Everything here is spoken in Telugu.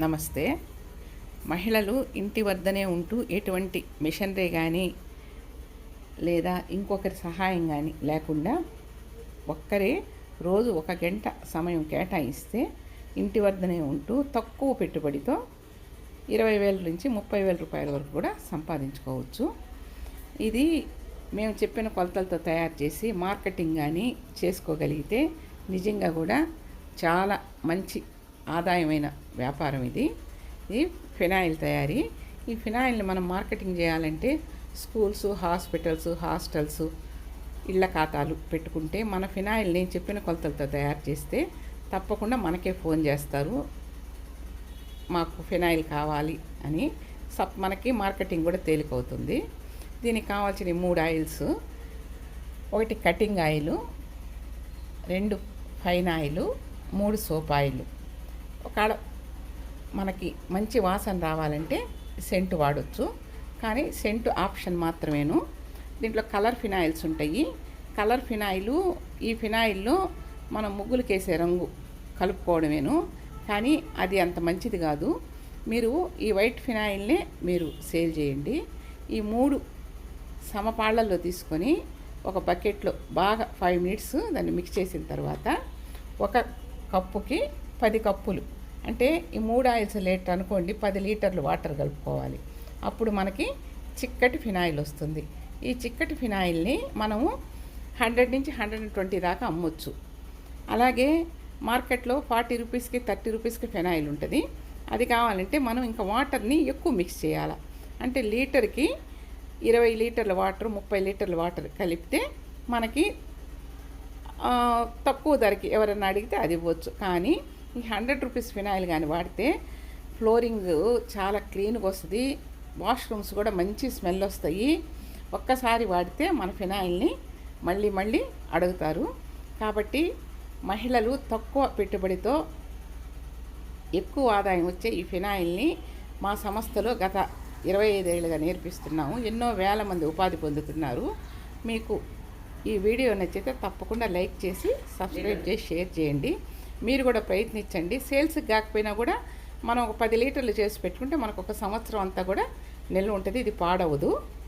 నమస్తే. మహిళలు ఇంటి వద్దనే ఉంటూ ఎటువంటి మిషనరీ కానీ లేదా ఇంకొకరి సహాయం కానీ లేకుండా ఒక్కరే రోజు ఒక గంట సమయం కేటాయిస్తే ఇంటి వద్దనే ఉంటూ తక్కువ పెట్టుబడితో ఇరవై వేల నుంచి ముప్పై వేల రూపాయల వరకు కూడా సంపాదించుకోవచ్చు. ఇది మేము చెప్పిన కొలతలతో తయారు చేసి మార్కెటింగ్ కానీ చేసుకోగలిగితే నిజంగా కూడా చాలా మంచి ఆదాయమైన వ్యాపారం ఇది. ఇది ఫినాయిల్ తయారీ. ఈ ఫినాయిల్ని మనం మార్కెటింగ్ చేయాలంటే స్కూల్స్ హాస్పిటల్స్ హాస్టల్స్ ఇళ్ళ ఖాతాలు పెట్టుకుంటే మన ఫినాయిల్ నేను చెప్పిన కొలతలతో తయారు చేస్తే తప్పకుండా మనకే ఫోన్ చేస్తారు. మాకు ఫినాయిల్ కావాలి అని సప్ మనకి మార్కెటింగ్ కూడా తేలికవుతుంది. దీనికి కావాల్సిన మూడు ఆయిల్స్. ఒకటి కటింగ్ ఆయిల్ రెండు ఫైన్ ఆయిల్ మూడు సోప్ ఆయిల్. ఒకవేళ మనకి మంచి వాసన రావాలంటే సెంటు వాడచ్చు. కానీ సెంటు ఆప్షన్ మాత్రమేను. దీంట్లో కలర్ ఫినాయిల్స్ ఉంటాయి. కలర్ ఫినాయిలు ఈ ఫినాయిల్లో మనం ముగ్గులకేసే రంగు కలుపుకోవడమేను. కానీ అది అంత మంచిది కాదు. మీరు ఈ వైట్ ఫినాయిల్నే మీరు సేల్ చేయండి. ఈ మూడు సమపాళ్ళలో తీసుకొని ఒక బకెట్లో బాగా ఫైవ్ మినిట్స్ దాన్ని మిక్స్ చేసిన తర్వాత ఒక కప్పుకి పది కప్పులు. అంటే ఈ మూడు ఆయిల్స్ లీటర్ అనుకోండి పది లీటర్లు వాటర్ కలుపుకోవాలి. అప్పుడు మనకి చిక్కటి ఫినాయిల్ వస్తుంది. ఈ చిక్కటి ఫినాయిల్ని మనము హండ్రెడ్ నుంచి హండ్రెడ్ అండ్ ట్వంటీ దాకా అమ్మొచ్చు. అలాగే మార్కెట్లో ఫార్టీ రూపీస్కి థర్టీ రూపీస్కి ఫినాయిల్ ఉంటుంది. అది కావాలంటే మనం ఇంకా వాటర్ని ఎక్కువ మిక్స్ చేయాలి. అంటే లీటర్కి ఇరవై లీటర్ల వాటర్ ముప్పై లీటర్ల వాటర్ కలిపితే మనకి తక్కువ ధరకి ఎవరైనా అడిగితే అది ఇవ్వచ్చు. కానీ ఈ హండ్రెడ్ రూపీస్ ఫినాయిల్ కానీ వాడితే ఫ్లోరింగ్ చాలా క్లీన్గా వస్తుంది. వాష్రూమ్స్ కూడా మంచి స్మెల్ వస్తాయి. ఒక్కసారి వాడితే మన ఫినాయిల్ని మళ్ళీ మళ్ళీ అడుగుతారు. కాబట్టి మహిళలు తక్కువ పెట్టుబడితో ఎక్కువ ఆదాయం వచ్చే ఈ ఫినాయిల్ని మా సంస్థలో గత ఇరవై ఐదేళ్ళుగా నేర్పిస్తున్నాము. ఎన్నో వేల మంది ఉపాధి పొందుతున్నారు. మీకు ఈ వీడియో నచ్చితే తప్పకుండా లైక్ చేసి సబ్స్క్రైబ్ చేసి షేర్ చేయండి. మీరు కూడా ప్రయత్నించండి. సేల్స్కి కాకపోయినా కూడా మనం ఒక పది లీటర్లు చేసి పెట్టుకుంటే మనకు ఒక సంవత్సరం అంతా కూడా నిల్వ ఉంటుంది ఇది పాడవదు.